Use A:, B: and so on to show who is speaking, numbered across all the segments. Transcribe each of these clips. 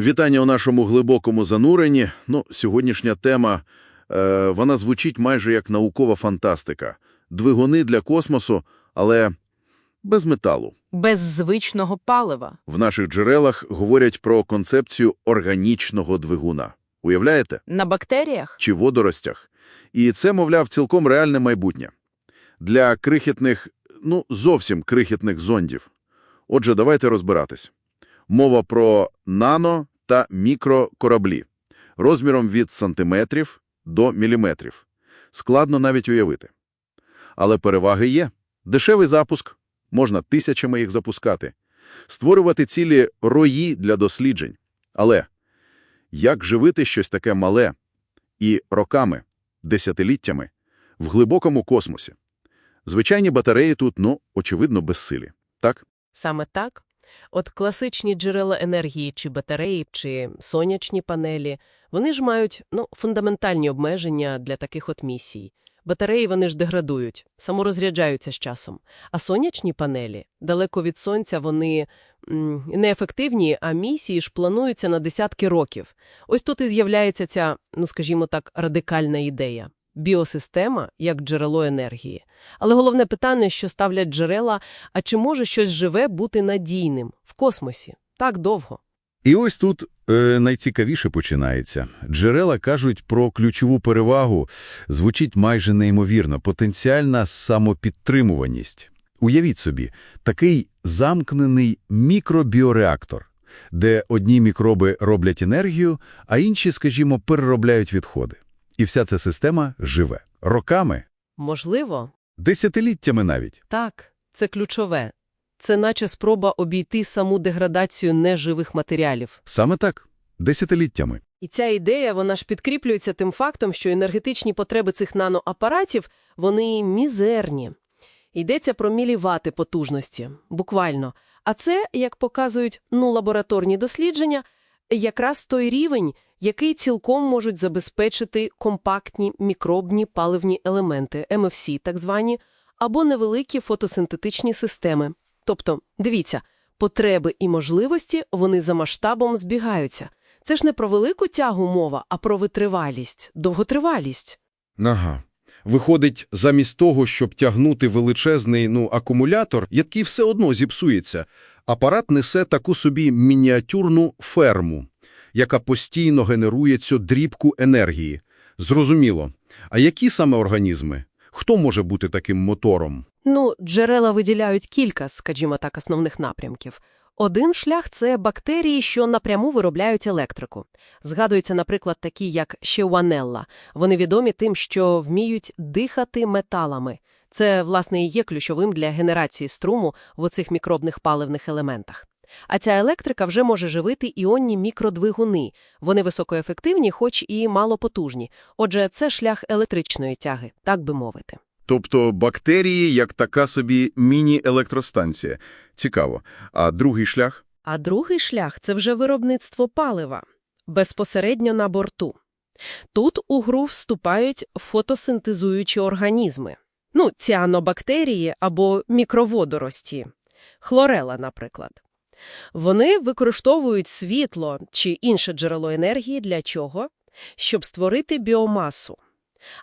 A: Вітання у нашому глибокому зануренні. Ну, сьогоднішня тема, е, вона звучить майже як наукова фантастика. Двигуни для космосу, але без металу.
B: Без звичного палива.
A: В наших джерелах говорять про концепцію органічного двигуна. Уявляєте?
B: На бактеріях?
A: Чи водоростях. І це, мовляв, цілком реальне майбутнє. Для крихітних, ну, зовсім крихітних зондів. Отже, давайте розбиратись. Мова про нано та мікрокораблі. Розміром від сантиметрів до міліметрів. Складно навіть уявити. Але переваги є. Дешевий запуск. Можна тисячами їх запускати. Створювати цілі рої для досліджень. Але як живити щось таке мале і роками, десятиліттями, в глибокому космосі? Звичайні батареї тут, ну, очевидно, безсилі. Так?
B: Саме так. От класичні джерела енергії, чи батареї, чи сонячні панелі, вони ж мають ну, фундаментальні обмеження для таких от місій. Батареї вони ж деградують, саморозряджаються з часом. А сонячні панелі, далеко від сонця, вони м, неефективні, а місії ж плануються на десятки років. Ось тут і з'являється ця, ну скажімо так, радикальна ідея. Біосистема як джерело енергії. Але головне питання, що ставлять джерела, а чи може щось живе бути надійним в космосі так довго?
C: І ось тут е, найцікавіше починається. Джерела кажуть про ключову перевагу, звучить майже неймовірно, потенціальна самопідтримуваність. Уявіть собі, такий замкнений мікробіореактор, де одні мікроби роблять енергію, а інші, скажімо, переробляють відходи. І вся ця система живе. Роками,
B: Можливо,
C: десятиліттями навіть.
B: так, це ключове. Це наче спроба обійти саму деградацію неживих матеріалів.
C: Саме так, десятиліттями.
B: І ця ідея, вона ж підкріплюється тим фактом, що енергетичні потреби цих наноапаратів, вони мізерні. Йдеться про мілівати потужності, буквально. А це, як показують ну, лабораторні дослідження, якраз той рівень, який цілком можуть забезпечити компактні мікробні паливні елементи, МФС так звані, або невеликі фотосинтетичні системи. Тобто, дивіться, потреби і можливості, вони за масштабом збігаються. Це ж не про велику тягу мова, а про витривалість, довготривалість.
D: Ага. Виходить, замість того, щоб тягнути величезний ну, акумулятор, який все одно зіпсується, апарат несе таку собі мініатюрну ферму, яка постійно генерує цю дрібку енергії. Зрозуміло. А які саме організми? Хто може бути таким мотором?
B: Ну, джерела виділяють кілька, скажімо так, основних напрямків. Один шлях – це бактерії, що напряму виробляють електрику. Згадуються, наприклад, такі, як щеуанелла. Вони відомі тим, що вміють дихати металами. Це, власне, і є ключовим для генерації струму в оцих мікробних паливних елементах. А ця електрика вже може живити іонні мікродвигуни. Вони високоефективні, хоч і малопотужні. Отже, це шлях електричної тяги, так би мовити.
D: Тобто бактерії як така собі міні-електростанція. Цікаво. А другий шлях?
B: А другий шлях – це вже виробництво палива, безпосередньо на борту. Тут у гру вступають фотосинтезуючі організми. Ну, ціанобактерії або мікроводорості. Хлорела, наприклад. Вони використовують світло чи інше джерело енергії для чого? Щоб створити біомасу.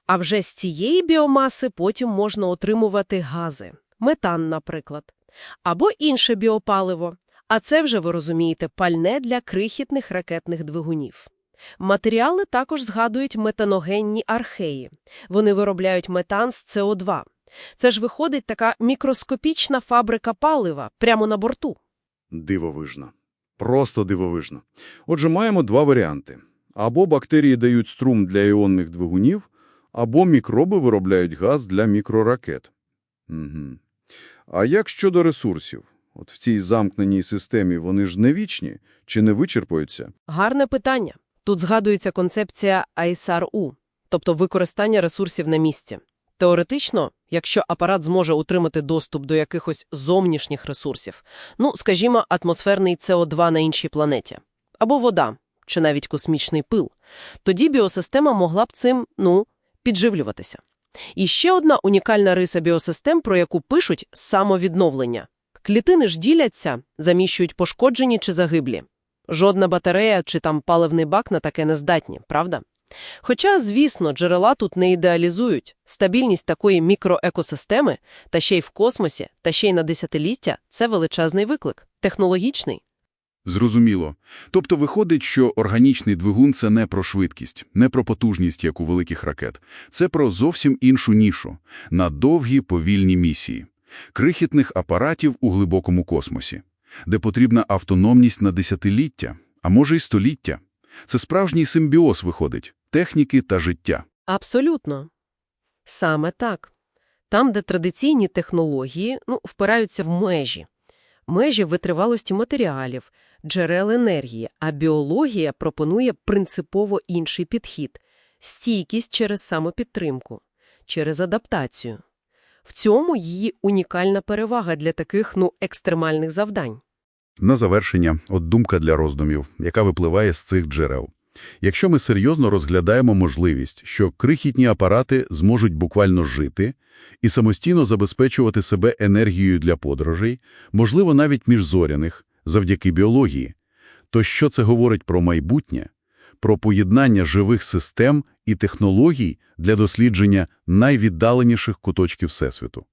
B: А вже з цієї біомаси потім можна отримувати гази. Метан, наприклад. Або інше біопаливо. А це вже, ви розумієте, пальне для крихітних ракетних двигунів. Матеріали також згадують метаногенні археї. Вони виробляють метан з СО2. Це ж виходить така мікроскопічна фабрика палива прямо на борту.
D: Дивовижно. Просто дивовижно. Отже, маємо два варіанти. Або бактерії дають струм для іонних двигунів, або мікроби виробляють газ для мікроракет. Угу. А як щодо ресурсів? От в цій замкненій системі вони ж не вічні чи не вичерпуються?
B: Гарне питання. Тут згадується концепція ISRU, тобто використання ресурсів на місці. Теоретично, якщо апарат зможе утримати доступ до якихось зовнішніх ресурсів, ну, скажімо, атмосферний СО2 на іншій планеті, або вода, чи навіть космічний пил, тоді біосистема могла б цим, ну, підживлюватися. І ще одна унікальна риса біосистем, про яку пишуть – самовідновлення. Клітини ж діляться, заміщують пошкоджені чи загиблі. Жодна батарея чи там паливний бак на таке не здатні, правда? Хоча, звісно, джерела тут не ідеалізують. Стабільність такої мікроекосистеми, та ще й в космосі, та ще й на десятиліття – це величезний виклик, технологічний.
A: Зрозуміло. Тобто виходить, що органічний двигун – це не про швидкість, не про потужність, як у великих ракет. Це про зовсім іншу нішу – на довгі повільні місії. Крихітних апаратів у глибокому космосі, де потрібна автономність на десятиліття, а може й століття. Це справжній симбіоз виходить – техніки та життя.
B: Абсолютно. Саме так. Там, де традиційні технології ну, впираються в межі. Межі витривалості матеріалів, джерел енергії, а біологія пропонує принципово інший підхід – стійкість через самопідтримку, через адаптацію. В цьому її унікальна перевага для таких, ну, екстремальних завдань.
A: На завершення, от думка для роздумів, яка випливає з цих джерел. Якщо ми серйозно розглядаємо можливість, що крихітні апарати зможуть буквально жити і самостійно забезпечувати себе енергією для подорожей, можливо, навіть міжзоряних, завдяки біології, то що це говорить про майбутнє? Про поєднання живих систем і технологій для дослідження найвіддаленіших куточків Всесвіту.